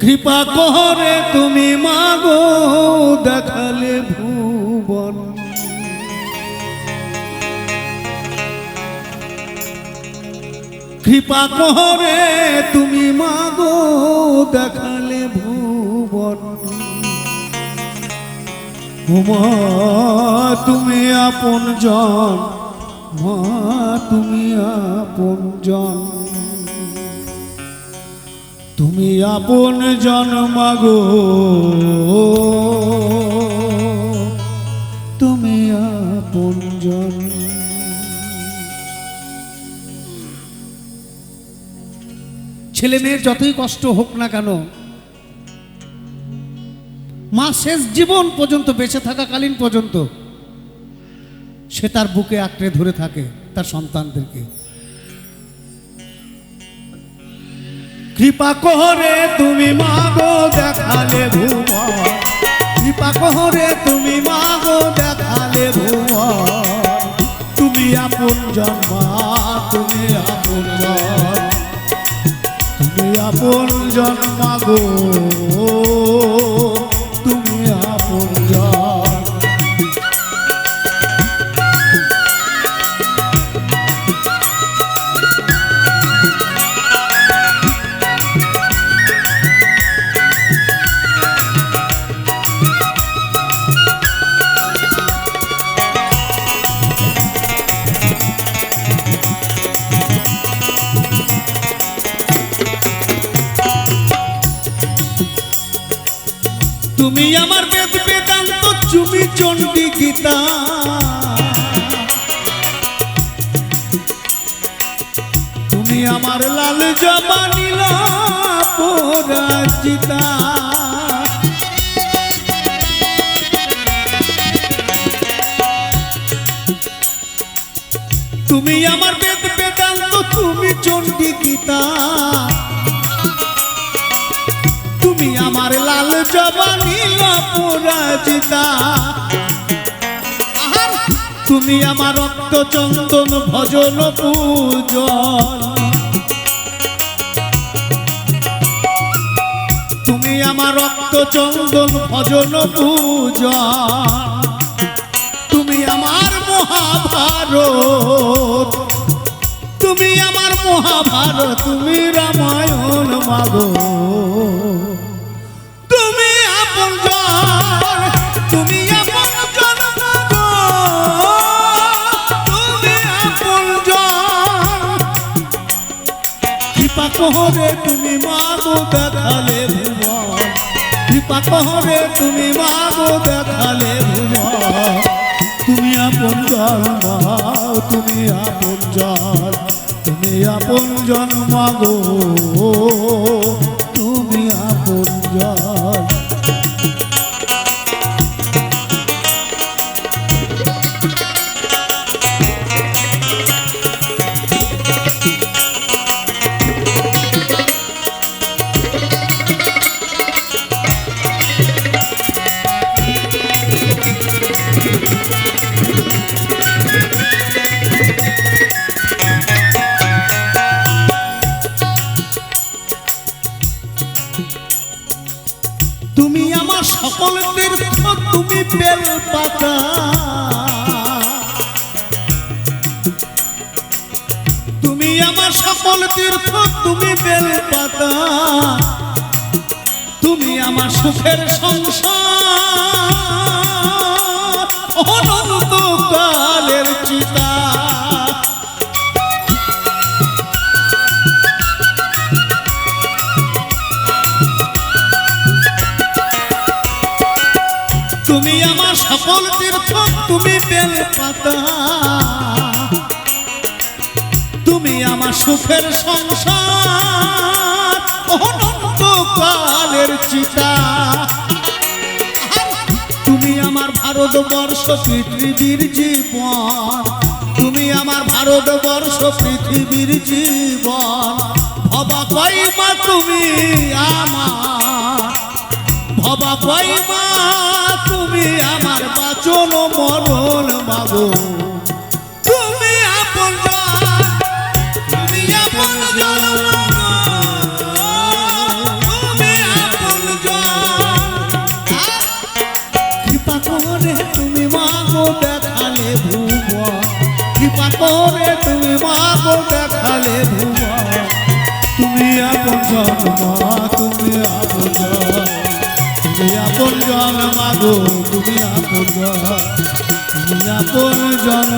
কৃপা করে তুমি মাগো দেখালে ভুবন। কৃপা করে তুমি মাগো দেখালে ভুবন। উমা, তুমি আপন জন মা, তুমি আপন জন তুমি আপন জন মাগো তুমি আপন জন ছেলে মেয়ের যতই কষ্ট হোক না কেন, মা শেষ জীবন পর্যন্ত, বেঁচে থাকাকালীন পর্যন্ত, সে তার বুকে আঁকড়ে ধরে থাকে তার সন্তানদেরকে। কৃপা করে তুমি মাগো দেখালে ভুয়া কৃপা করে তুমি মাগো দেখালে ভুয়া তুমি আপন জন্মা, তুমি আপন তুমি আপন জন্মা তুমি আমার বেদ বেদান্ত চুমি চণ্ডী গীতা। তুমি আমার লাল জবা নীল পরাজিতা। তুমি আমার বেদ বেদান্ত তুমি চণ্ডী গীতা। তুমি আমার লাল জবানি অপরাজিতা তুমি আমার রক্ত চন্দন ভজন পূজন। তুমি আমার রক্ত চন্দন ভজন পূজন। তুমি আমার মহাভারত। তুমি আমার মহাভারত, তুমি রামায়ণ মাগো। তুমি তুমি মাগো দেখালে ভুবন কৃপা কহরে তুমি মাগো দেখালে ভুবন তুমি আপন জন তুমি আপন জন তুমি আপন জন বেল পাতা। তুমি আমার সকল তীর্থ তুমি বেল পাতা। তুমি আমার সুখের সংসার। তুমি আমার সকল তীর্থ তুমি বেল পাতা, তুমি আমার সুখের সংসার চিতা। তুমি আমার ভারতবর্ষ পৃথিবীর জীবন, তুমি আমার ভারতবর্ষ পৃথিবীর জীবন। ভবা তুমি আমার। অবাক মা, তুমি আমার বাচন মরণ বাবু। তুমি আপন তুমি আপন কৃপা করে তুমি মা গো দেখালে ভুব কৃপা করে তুমি মা গো দেখালে ভুব তুমি আপন তুমি আপন তুমি আপন জন মাগো তুমি আপন জন।